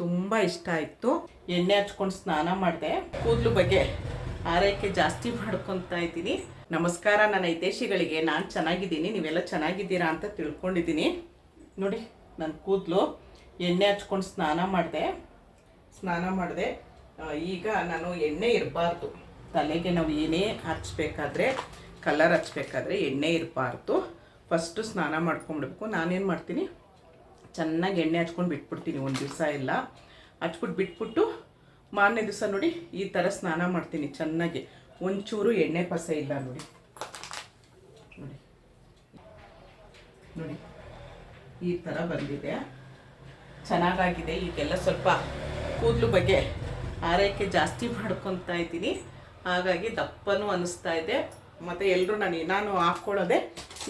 ತುಂಬ ಇಷ್ಟ ಆಯಿತು. ಎಣ್ಣೆ ಹಚ್ಕೊಂಡು ಸ್ನಾನ ಮಾಡಿದೆ. ಕೂದಲು ಬಗ್ಗೆ ಆರೈಕೆ ಜಾಸ್ತಿ ಮಾಡ್ಕೊತಾ ಇದ್ದೀನಿ. ನಮಸ್ಕಾರ ನನ್ನ ಹಿತೇಶಿಗಳಿಗೆ ನಾನು ಚೆನ್ನಾಗಿದ್ದೀನಿ. ನೀವೆಲ್ಲ ಚೆನ್ನಾಗಿದ್ದೀರಾ ಅಂತ ತಿಳ್ಕೊಂಡಿದ್ದೀನಿ. ನೋಡಿ ನನ್ನ ಕೂದಲು ಎಣ್ಣೆ ಹಚ್ಕೊಂಡು ಸ್ನಾನ ಮಾಡಿದೆ. ಸ್ನಾನ ಮಾಡಿದೆ. ಈಗ ನಾನು ಎಣ್ಣೆ ಇರಬಾರ್ದು. ತಲೆಗೆ ನಾವು ಏನೇ ಹಚ್ಚಬೇಕಾದ್ರೆ ಕಲರ್ ಹಚ್ಬೇಕಾದ್ರೆ ಎಣ್ಣೆ ಇರಬಾರ್ದು. ಫಸ್ಟು ಸ್ನಾನ ಮಾಡ್ಕೊಂಬಿಡ್ಬೇಕು ನಾನೇನು ಮಾಡ್ತೀನಿ? ಚೆನ್ನಾಗಿ ಎಣ್ಣೆ ಹಚ್ಕೊಂಡು ಬಿಟ್ಬಿಡ್ತೀನಿ, ಒಂದು ದಿವಸ ಎಲ್ಲ ಹಚ್ಬಿಟ್ಟು ಬಿಟ್ಬಿಟ್ಟು ಮಾರನೇ ದಿವಸ ನೋಡಿ ಈ ಥರ ಸ್ನಾನ ಮಾಡ್ತೀನಿ ಚೆನ್ನಾಗಿ. ಒಂಚೂರು ಎಣ್ಣೆ ಪಸೆ ಇಲ್ಲ ನೋಡಿ. ನೋಡಿ. ನೋಡಿ. ಈ ಥರ ಬಂದಿದೆ. ಚೆನ್ನಾಗಾಗಿದೆ. ಈಗೆಲ್ಲ ಸ್ವಲ್ಪ ಕೂದಲು ಬಗ್ಗೆ ಆರೈಕೆ ಜಾಸ್ತಿ ಮಾಡ್ಕೊತಾ ಇದ್ದೀನಿ. ಹಾಗಾಗಿ ದಪ್ಪನೂ ಅನ್ನಿಸ್ತಾ ಇದೆ. ಮತ್ತು ಎಲ್ಲರೂ ನಾನು ನಾನು ಹಾಕ್ಕೊಳ್ಳೋದೆ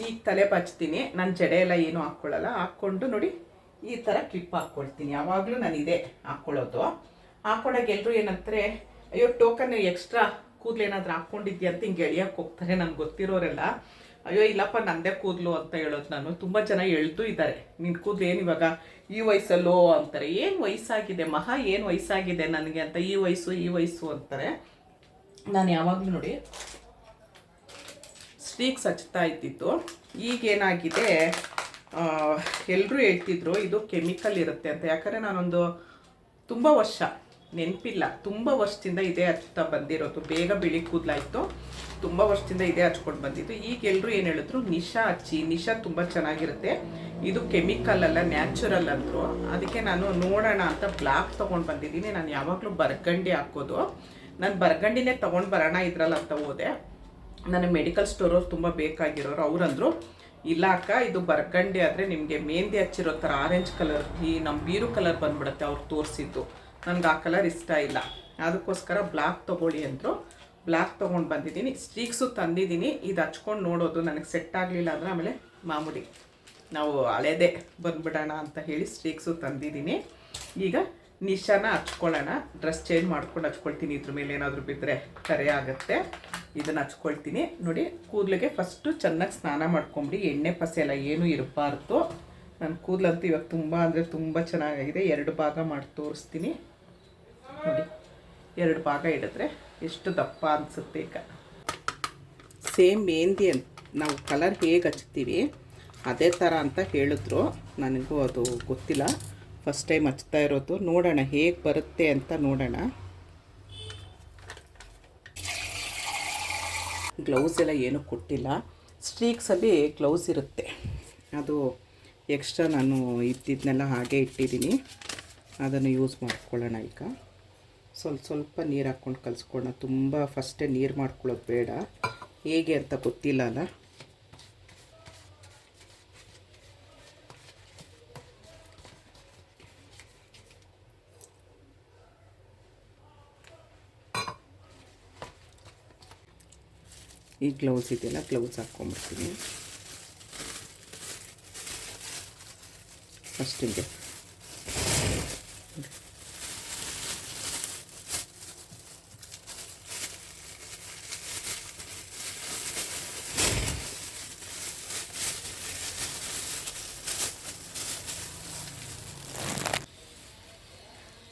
ಈಗ ತಲೆ ಬಚ್ತೀನಿ ನಾನು ಜಡೆ ಎಲ್ಲ ಏನೂ ಹಾಕ್ಕೊಳ್ಳಲ್ಲ. ಹಾಕ್ಕೊಂಡು ನೋಡಿ. ಈ ಥರ ಕ್ಲಿಪ್ ಹಾಕ್ಕೊಳ್ತೀನಿ ಯಾವಾಗಲೂ ನಾನು ಇದೇ ಹಾಕ್ಕೊಳ್ಳೋದು ಹಾಕ್ಕೊಂಡಾಗ ಎಲ್ಲರೂ ಏನಂತಾರೆ, ಅಯ್ಯೋ ಟೋಕನ್ ಎಕ್ಸ್ಟ್ರಾ ಕೂದಲು ಏನಾದರೂ ಹಾಕ್ಕೊಂಡಿದ್ಯಾ? ಅಂತ ಹಿಂಗೆ ಎಳಿಯಕ್ಕೆ ಹೋಗ್ತಾರೆ ನನಗೆ ಗೊತ್ತಿರೋರೆಲ್ಲ. ಅಯ್ಯೋ, ಇಲ್ಲಪ್ಪ, ನಂದೇ ಕೂದಲು ಅಂತ ಹೇಳೋದು ನಾನು. ತುಂಬ ಜನ ಹೇಳ್ತೂ ಇದ್ದಾರೆ ನಿನ್ನ ಕೂದಲು ಏನು ಇವಾಗ? ಈ ವಯಸ್ಸಲ್ಲೋ ಅಂತಾರೆ. ಏನು ವಯಸ್ಸಾಗಿದೆ? ಮಹಾ ಏನು ವಯಸ್ಸಾಗಿದೆ ನನಗೆ? ಅಂತ, ಈ ವಯಸ್ಸು ಈ ವಯಸ್ಸು ಅಂತಾರೆ. ನಾನು ಯಾವಾಗಲೂ ನೋಡಿ ಸ್ಟೀಕ್ಸ್ ಹಚ್ತಾ ಇದ್ದಿತ್ತು ಈಗೇನಾಗಿದೆ? ಎಲ್ಲರೂ ಹೇಳ್ತಿದ್ರು, ಇದು ಕೆಮಿಕಲ್ ಇರುತ್ತೆ ಅಂತ. ಯಾಕಂದರೆ ನಾನೊಂದು ತುಂಬ ವರ್ಷ, ನೆನಪಿಲ್ಲ, ತುಂಬ ವರ್ಷದಿಂದ ಇದೇ ಹಚ್ತಾ ಬಂದಿರೋದು. ಬೇಗ ಬಿಳಿ ಕೂದಲಾಯಿತು, ತುಂಬ ವರ್ಷದಿಂದ ಇದೇ ಹಚ್ಕೊಂಡು ಬಂದಿದ್ದು. ಈಗ ಎಲ್ಲರೂ ಏನು ಹೇಳಿದ್ರು, ನಿಶಾ ಹಚ್ಚಿ, ನಿಶಾ ತುಂಬ ಚೆನ್ನಾಗಿರುತ್ತೆ. ಇದು ಕೆಮಿಕಲ್ ಅಲ್ಲ, ನ್ಯಾಚುರಲ್ ಅಂದರು. ಅದಕ್ಕೆ ನಾನು ನೋಡೋಣ ಅಂತ ಬ್ಲಾಕ್ ತೊಗೊಂಡು ಬಂದಿದ್ದೀನಿ. ನಾನು ಯಾವಾಗಲೂ ಬರ್ಗಂಡಿ ಹಾಕೋದು. ನಾನು ಬರ್ಗಂಡಿನೇ ತೊಗೊಂಡು ಬರೋಣ ಇದ್ರಲ್ಲಿ ಅಂತ ಹೋದೆ. ನನಗೆ ಮೆಡಿಕಲ್ ಸ್ಟೋರವ್ರು ತುಂಬ ಬೇಕಾಗಿರೋರು ಅವ್ರಂದ್ರು ಇಲ್ಲ ಅಕ್ಕ ಇದು ಬರ್ಗಂಡಿ ಆದರೆ ನಿಮಗೆ ಮೆಹಂದಿ ಹಚ್ಚಿರೋ ಥರ ಆರೆಂಜ್ ಕಲರ್ ಈ ನಮ್ಮ ಬೀರು ಕಲರ್ ಬಂದ್ಬಿಡುತ್ತೆ ಅವ್ರು ತೋರಿಸಿದ್ದು. ನನಗೆ ಆ ಕಲರ್ ಇಷ್ಟ ಇಲ್ಲ. ಅದಕ್ಕೋಸ್ಕರ ಬ್ಲ್ಯಾಕ್ ತೊಗೊಳ್ಳಿ ಅಂದರು. ಬ್ಲ್ಯಾಕ್ ತೊಗೊಂಡು ಬಂದಿದ್ದೀನಿ. ಸ್ಟೀಕ್ಸು ತಂದಿದ್ದೀನಿ. ಇದು ಹಚ್ಕೊಂಡು ನೋಡೋದು ನನಗೆ ಸೆಟ್ ಆಗಲಿಲ್ಲ ಅಂದರೆ ಆಮೇಲೆ ಮಾಮೂಲಿ ನಾವು ಹಳೆದೇ ಬಂದ್ಬಿಡೋಣ ಅಂತ ಹೇಳಿ ಸ್ಟೀಕ್ಸು ತಂದಿದ್ದೀನಿ. ಈಗ ನಿಶಾನ ಹಚ್ಕೊಳ್ಳೋಣ. ಡ್ರೆಸ್ ಚೇಂಜ್ ಮಾಡ್ಕೊಂಡು ಹಚ್ಕೊಳ್ತೀನಿ ಇದ್ರ ಮೇಲೆ ಏನಾದರೂ ಬಿದ್ದರೆ ಕರೆ ಆಗುತ್ತೆ. ಇದನ್ನು ಹಚ್ಕೊಳ್ತೀನಿ. ನೋಡಿ, ಕೂದಲಿಗೆ ಫಸ್ಟು ಚೆನ್ನಾಗಿ ಸ್ನಾನ ಮಾಡ್ಕೊಂಬಿಡಿ. ಎಣ್ಣೆ ಪಸೆ ಎಲ್ಲ ಏನೂ ಇರಬಾರ್ದು. ನನ್ನ ಕೂದಲಂತೂ ಇವಾಗ ತುಂಬ ಅಂದರೆ ತುಂಬ ಚೆನ್ನಾಗಿದೆ. ಎರಡು ಭಾಗ ಮಾಡಿ ತೋರಿಸ್ತೀನಿ. ನೋಡಿ, ಎರಡು ಭಾಗ ಇಡಿದ್ರೆ ಎಷ್ಟು ದಪ್ಪ ಅನಿಸುತ್ತೆ ಈಗ. ಸೇಮ್ ಮೆಹಂದಿ ಅಂತ ನಾವು ಕಲರ್ ಹೇಗೆ ಹಚ್ತೀವಿ, ಅದೇ ಥರ ಅಂತ ಹೇಳಿದ್ರು. ನನಗೂ ಅದು ಗೊತ್ತಿಲ್ಲ. ಫಸ್ಟ್ ಟೈಮ್ ಹಚ್ತಾ ಇರೋದು. ನೋಡೋಣ ಹೇಗೆ ಬರುತ್ತೆ ಅಂತ ನೋಡೋಣ. ಗ್ಲೌಸ್ ಎಲ್ಲ ಏನೂ ಕೊಟ್ಟಿಲ್ಲ. ಸ್ಟ್ರೀಕ್ಸಲ್ಲಿ ಗ್ಲೌಸ್ ಇರುತ್ತೆ. ಅದು ಎಕ್ಸ್ಟ್ರಾ ನಾನು ಇದ್ದಿದ್ದನ್ನೆಲ್ಲ ಹಾಗೆ ಇಟ್ಟಿದ್ದೀನಿ. ಅದನ್ನು ಯೂಸ್ ಮಾಡ್ಕೊಳ್ಳೋಣ ಈಗ. ಸ್ವಲ್ಪ ಸ್ವಲ್ಪ ನೀರು ಹಾಕ್ಕೊಂಡು ಕಲಿಸ್ಕೊಳ್ಳೋಣ. ತುಂಬ ಫಸ್ಟೇ ನೀರು ಮಾಡ್ಕೊಳ್ಳೋದು ಬೇಡ. ಹೇಗೆ ಅಂತ ಗೊತ್ತಿಲ್ಲ ಅಲ್ಲ. ಈ ಗ್ಲೌಸ್ ಇದೆಯಲ್ಲ ಗ್ಲೌಸ್ ಹಾಕ್ಕೊಂಬಿಡ್ತೀನಿ ಫಸ್ಟಿಗೆ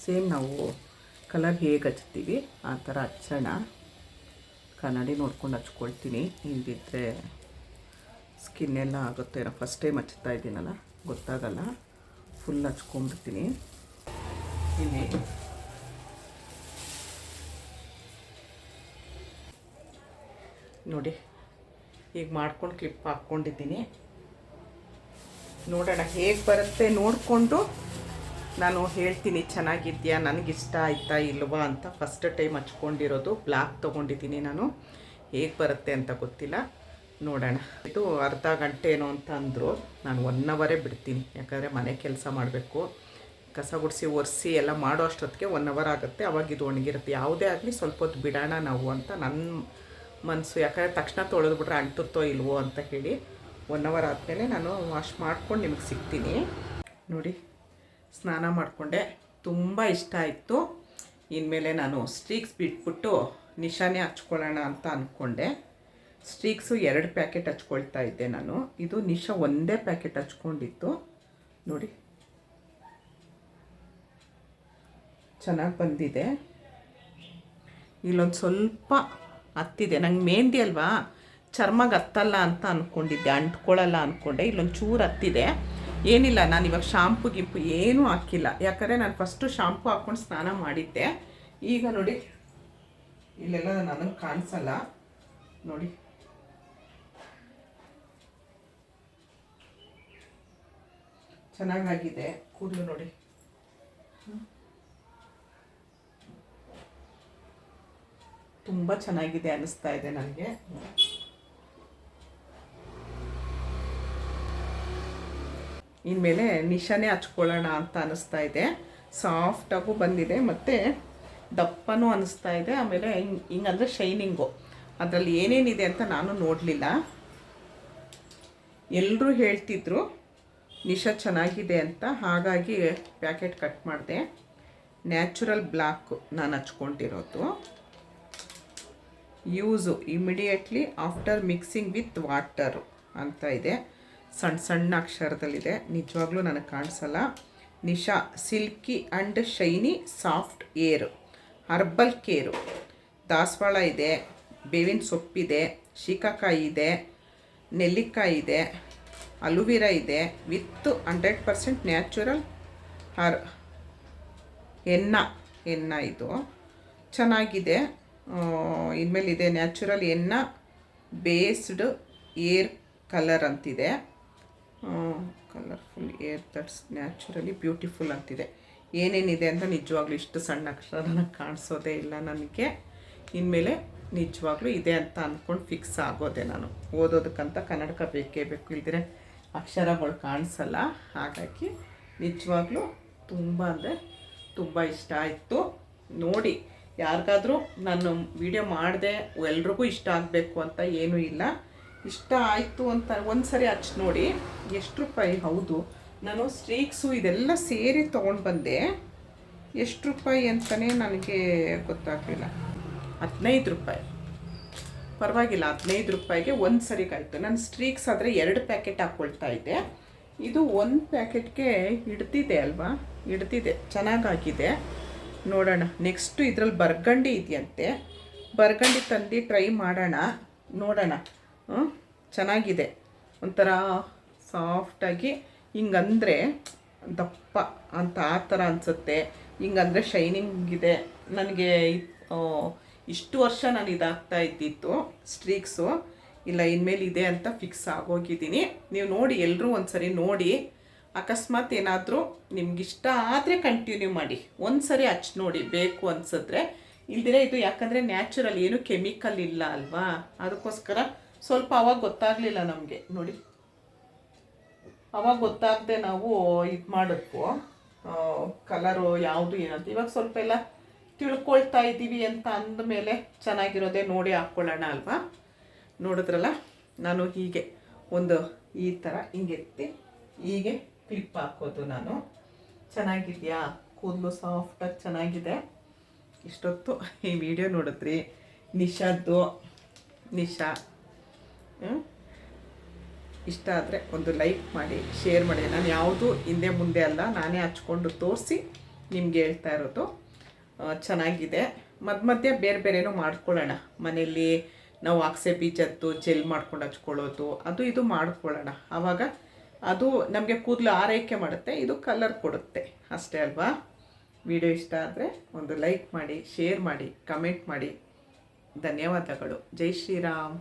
ಸೇಮ್ ನಾವು ಕಲರ್ ಹೇಗೆ ಹಚ್ತೀವಿ ಆ ಥರ ಹಚ್ಚೋಣ. ಕನ್ನಡಿ ನೋಡ್ಕೊಂಡು ಹಚ್ಕೊಳ್ತೀನಿ. ಇಲ್ಲದಿದ್ದರೆ ಸ್ಕಿನ್ ಎಲ್ಲ ಆಗುತ್ತೆ. ನಾನು ಫಸ್ಟ್ ಟೈಮ್ ಹಚ್ತಾ ಇದ್ದೀನಲ್ಲ, ಗೊತ್ತಾಗಲ್ಲ. ಫುಲ್ ಹಚ್ಕೊಂಡ್ಬಿಡ್ತೀನಿ. ಇಲ್ಲಿ ನೋಡಿ, ಈಗ ಮಾಡ್ಕೊಂಡು ಕ್ಲಿಪ್ ಹಾಕ್ಕೊಂಡಿದ್ದೀನಿ. ನೋಡೋಣ ಹೇಗೆ ಬರುತ್ತೆ ನೋಡಿಕೊಂಡು. ನಾನು ಹೇಳ್ತೀನಿ, ಚೆನ್ನಾಗಿದೆಯಾ? ನನಗಿಷ್ಟ ಆಯ್ತಾ ಇಲ್ವಾ? ಅಂತ ಫಸ್ಟ್ ಟೈಮ್ ಹಚ್ಕೊಂಡಿರೋದು ಬ್ಲ್ಯಾಕ್ ತೊಗೊಂಡಿದ್ದೀನಿ ನಾನು. ಹೇಗೆ ಬರುತ್ತೆ ಅಂತ ಗೊತ್ತಿಲ್ಲ. ನೋಡೋಣ. ಇದು ಅರ್ಧ ಗಂಟೆ ಏನೋ ಅಂತ ಅಂದರು. ನಾನು ಒನ್ ಅವರೇ ಬಿಡ್ತೀನಿ. ಯಾಕಂದರೆ ಮನೆ ಕೆಲಸ ಮಾಡಬೇಕು. ಕಸ ಗುಡಿಸಿ, ಒರೆಸಿ ಎಲ್ಲ ಮಾಡೋ ಅಷ್ಟೊತ್ತಿಗೆ ಒನ್ ಅವರ್ ಆಗುತ್ತೆ. ಅವಾಗ ಇದು ಒಣಗಿರುತ್ತೆ. ಯಾವುದೇ ಆಗಲಿ ಸ್ವಲ್ಪ ಹೊತ್ತು ಬಿಡೋಣ ನಾವು ಅಂತ ನನ್ನ ಮನಸ್ಸು ಯಾಕಂದರೆ ತಕ್ಷಣ ತೊಳೆದ್ಬಿಟ್ರೆ ಅಂಟುತ್ತೋ ಇಲ್ವೋ ಅಂತ ಹೇಳಿ ಒನ್ ಅವರ್ ಆದಮೇಲೆ ನಾನು ವಾಶ್ ಮಾಡ್ಕೊಂಡು ನಿಮಗೆ ಸಿಗ್ತೀನಿ. ನೋಡಿ. ಸ್ನಾನ ಮಾಡಿಕೊಂಡೆ. ತುಂಬ ಇಷ್ಟ ಆಯಿತು. ಇನ್ಮೇಲೆ ನಾನು ಸ್ಟ್ರೀಕ್ಸ್ ಬಿಟ್ಬಿಟ್ಟು ನಿಶಾನೆ ಹಚ್ಕೊಳ್ಳೋಣ ಅಂತ ಅಂದ್ಕೊಂಡೆ ಸ್ಟ್ರೀಕ್ಸು ಎರಡು ಪ್ಯಾಕೆಟ್ ಹಚ್ಕೊಳ್ತಾ ಇದ್ದೆ ನಾನು. ಇದು ನಿಶಾ ಒಂದೇ ಪ್ಯಾಕೆಟ್ ಹಚ್ಕೊಂಡಿತ್ತು. ನೋಡಿ. ಚೆನ್ನಾಗಿ ಬಂದಿದೆ. ಇಲ್ಲೊಂದು ಸ್ವಲ್ಪ ಹತ್ತಿದೆ. ನಂಗೆ ಮೆಹಂದಿ ಅಲ್ವಾ? ಚರ್ಮಗೆ ಹತ್ತಲ್ಲ ಅಂತ ಅಂದ್ಕೊಂಡಿದ್ದೆ ಅಂಟ್ಕೊಳ್ಳಲ್ಲ ಅಂದ್ಕೊಂಡೆ ಇಲ್ಲೊಂದು ಚೂರು ಹತ್ತಿದೆ. ಏನಿಲ್ಲ, ನಾನು ಇವಾಗ ಶಾಂಪು ಗಿಂಪು ಏನೂ ಹಾಕಿಲ್ಲ. ಯಾಕಂದರೆ ನಾನು ಫಸ್ಟು ಶಾಂಪು ಹಾಕ್ಕೊಂಡು ಸ್ನಾನ ಮಾಡಿದ್ದೆ. ಈಗ ನೋಡಿ, ಇಲ್ಲೆಲ್ಲ ನನಗೆ ಕಾಣಿಸಲ್ಲ. ನೋಡಿ. ಚೆನ್ನಾಗಾಗಿದೆ. ಕೂದಲು ನೋಡಿ. ತುಂಬ ಚೆನ್ನಾಗಿದೆ ಅನ್ನಿಸ್ತಾ ಇದೆ ನನಗೆ. ಇನ್ಮೇಲೆ ನಿಶಾನೇ ಹಚ್ಕೊಳ್ಳೋಣ ಅಂತ ಅನ್ನಿಸ್ತಾ ಇದೆ. ಸಾಫ್ಟಾಗೂ ಬಂದಿದೆ, ಮತ್ತು ದಪ್ಪನೂ ಅನ್ನಿಸ್ತಾ ಇದೆ. ಆಮೇಲೆ ಹಿಂಗೆ, ಹಿಂಗಂದ್ರೆ ಶೈನಿಂಗು ಅದರಲ್ಲಿ ಏನೇನಿದೆ ಅಂತ ನಾನು ನೋಡಲಿಲ್ಲ. ಎಲ್ಲರೂ ಹೇಳ್ತಿದ್ರು, ನಿಶಾ ಚೆನ್ನಾಗಿದೆ ಅಂತ. ಹಾಗಾಗಿ ಪ್ಯಾಕೆಟ್ ಕಟ್ ಮಾಡಿದೆ. ನ್ಯಾಚುರಲ್ ಬ್ಲಾಕ್ ನಾನು ಹಚ್ಕೊಂಡಿರೋದು. Use immediately after mixing with water ಅಂತ ಇದೆ. ಸಣ್ಣ ಸಣ್ಣ ಅಕ್ಷರದಲ್ಲಿದೆ. ನಿಜವಾಗ್ಲೂ ನನಗೆ ಕಾಣಿಸಲ್ಲ. Nisha, silky and shiny soft hair, herbal care. ದಾಸವಾಳ ಇದೆ, ಬೇವಿನ ಸೊಪ್ಪಿದೆ, ಶೀಕಾಕಾಯಿ ಇದೆ, ನೆಲ್ಲಿಕಾಯಿ ಇದೆ, ಅಲುವಿರಾ ಇದೆ, with hundred percent natural hair, ಎನ್ನ ಎನ್ನ ಇದು. ಚೆನ್ನಾಗಿದೆ. ಇನ್ಮೇಲೆ ಇದೆ ನ್ಯಾಚುರಲ್ ಎನ್ನ ಬೇಸ್ಡ್ ಏರ್ ಕಲರ್ ಅಂತಿದೆ. Colourful hair that's naturally beautiful ಅಂತಿದೆ. ಏನೇನಿದೆ ಅಂತ ನಿಜವಾಗ್ಲೂ ಇಷ್ಟು ಸಣ್ಣ ಅಕ್ಷರನ ಕಾಣಿಸೋದೇ ಇಲ್ಲ ನನಗೆ. ಇನ್ಮೇಲೆ ನಿಜವಾಗ್ಲೂ ಇದೆ ಅಂತ ಅಂದ್ಕೊಂಡು ಫಿಕ್ಸ್ ಆಗೋದೆ ನಾನು. ಓದೋದಕ್ಕಂತ ಕನ್ನಡಕ ಬೇಕೇ ಬೇಕು ಇಲ್ದಿರೆ ಅಕ್ಷರಗಳು ಕಾಣಿಸಲ್ಲ. ಹಾಗಾಗಿ ನಿಜವಾಗ್ಲೂ ತುಂಬ ಅಂದರೆ ತುಂಬ ಇಷ್ಟ ಆಯಿತು. ನೋಡಿ, ಯಾರಿಗಾದರೂ ನಾನು ವಿಡಿಯೋ ಮಾಡಿದೆ ಎಲ್ರಿಗೂ ಇಷ್ಟ ಆಗಬೇಕು ಅಂತ ಏನೂ ಇಲ್ಲ. ಇಷ್ಟ ಆಯಿತು ಅಂತ ಒಂದು ಸರಿ ಹಚ್ಚಿ ನೋಡಿ. ಎಷ್ಟು ರೂಪಾಯಿ? ಹೌದು. ನಾನು ಸ್ಟ್ರೀಕ್ಸು ಇದೆಲ್ಲ ಸೇರಿ ತೊಗೊಂಡು ಬಂದೆ. ಎಷ್ಟು ರೂಪಾಯಿ ಅಂತಲೇ ನನಗೆ ಗೊತ್ತಾಗಲಿಲ್ಲ. ಹದಿನೈದು ರೂಪಾಯಿ. ಪರವಾಗಿಲ್ಲ, ಹದಿನೈದು ರೂಪಾಯಿಗೆ ಒಂದು ಸರಿಗಾಯಿತು ನಾನು ಸ್ಟ್ರೀಕ್ಸ್ ಆದರೆ ಎರಡು ಪ್ಯಾಕೆಟ್ ಹಾಕ್ಕೊಳ್ತಾ ಇದ್ದೆ. ಇದು ಒಂದು ಪ್ಯಾಕೆಟ್ಗೆ ಹಿಡ್ದಿದೆ ಅಲ್ವಾ? ಹಿಡ್ದಿದೆ. ಚೆನ್ನಾಗಾಗಿದೆ. ನೋಡೋಣ. ನೆಕ್ಸ್ಟು ಇದರಲ್ಲಿ ಬರ್ಗಂಡಿ ಇದೆಯಂತೆ. ಬರ್ಗಂಡಿ ತಂದು ಟ್ರೈ ಮಾಡೋಣ. ನೋಡೋಣ? ಚೆನ್ನಾಗಿದೆ. ಒಂಥರ ಸಾಫ್ಟಾಗಿ ಹಿಂಗಂದರೆ ದಪ್ಪ ಅಂತ ಆ ಥರ ಅನಿಸುತ್ತೆ. ಹಿಂಗಂದರೆ ಶೈನಿಂಗ್ ಇದೆ. ನನಗೆ ಇಷ್ಟು ವರ್ಷ ನಾನು ಇದಾಗ್ತಾ ಇದ್ದಿತ್ತು ಸ್ಟ್ರೀಕ್ಸು ಇಲ್ಲ, ಇನ್ಮೇಲೆ ಇದೆ ಅಂತ ಫಿಕ್ಸ್ ಆಗೋಗಿದ್ದೀನಿ. ನೀವು ನೋಡಿ ಎಲ್ಲರೂ ಒಂದ್ಸರಿ ನೋಡಿ. ಅಕಸ್ಮಾತ್ ಏನಾದರೂ ನಿಮ್ಗಿಷ್ಟ ಆದರೆ ಕಂಟಿನ್ಯೂ ಮಾಡಿ. ಒಂದ್ಸರಿ ಹಚ್ಚಿ ನೋಡಿ, ಬೇಕು ಅನ್ಸಿದ್ರೆ. ಇಲ್ದಿರ ಇದು ಯಾಕಂದರೆ ನ್ಯಾಚುರಲ್ ಏನು ಕೆಮಿಕಲ್ ಇಲ್ಲ ಅಲ್ವಾ? ಅದಕ್ಕೋಸ್ಕರ ಸ್ವಲ್ಪ ಅವಾಗ ಗೊತ್ತಾಗಲಿಲ್ಲ ನಮಗೆ. ನೋಡಿ. ಅವಾಗ ಗೊತ್ತಾಗದೆ ನಾವು ಇದು ಮಾಡಿದ್ವು. ಕಲರು ಯಾವುದು ಏನಂತ. ಇವಾಗ ಸ್ವಲ್ಪ ಎಲ್ಲ ತಿಳ್ಕೊಳ್ತಾ ಇದ್ದೀವಿ ಅಂತ ಅಂದಮೇಲೆ ಚೆನ್ನಾಗಿರೋದೇ ನೋಡಿ ಹಾಕ್ಕೊಳ್ಳೋಣ ಅಲ್ವಾ? ನೋಡಿದ್ರಲ್ಲ? ನಾನು ಹೀಗೆ ಒಂದು ಈ ಥರ ಹಿಂಗೆತ್ತಿ ಹೀಗೆ ಕ್ಲಿಪ್ ಹಾಕೋದು ನಾನು. ಚೆನ್ನಾಗಿದೆಯಾ? ಕೂದಲು ಸಾಫ್ಟಾಗಿ ಚೆನ್ನಾಗಿದೆ. ಇಷ್ಟೊತ್ತು ಈ ವಿಡಿಯೋ ನೋಡಿದ್ರಿ. ನಿಶಾದ್ದು. ನಿಶಾ? ಇಷ್ಟ ಆದರೆ ಒಂದು ಲೈಕ್ ಮಾಡಿ ಶೇರ್ ಮಾಡಿ. ನಾನು ಯಾವುದು ಹಿಂದೆ ಮುಂದೆ ಅಲ್ಲ, ನಾನೇ ಹಚ್ಕೊಂಡು ತೋರಿಸಿ ನಿಮ್ಗೆ ಹೇಳ್ತಾ ಇರೋದು. ಚೆನ್ನಾಗಿದೆ. ಮಧ್ಯ ಮಧ್ಯೆ ಬೇರೆ ಬೇರೆನೂ ಮಾಡ್ಕೊಳ್ಳೋಣ. ಮನೆಯಲ್ಲಿ ನಾವು ಅಕ್ಸೆ ಬೀಜದ್ದು ಜೆಲ್ ಮಾಡ್ಕೊಂಡು ಹಚ್ಕೊಳ್ಳೋದು, ಅದು ಇದು ಮಾಡ್ಕೊಳ್ಳೋಣ. ಆವಾಗ ಅದು ನಮಗೆ ಕೂದಲು ಆರೈಕೆ ಮಾಡುತ್ತೆ, ಇದು ಕಲರ್ ಕೊಡುತ್ತೆ. ಅಷ್ಟೇ ಅಲ್ವಾ? ವಿಡಿಯೋ ಇಷ್ಟ ಆದರೆ ಒಂದು ಲೈಕ್ ಮಾಡಿ ಶೇರ್ ಮಾಡಿ ಕಮೆಂಟ್ ಮಾಡಿ. ಧನ್ಯವಾದಗಳು. ಜೈ ಶ್ರೀರಾಮ್.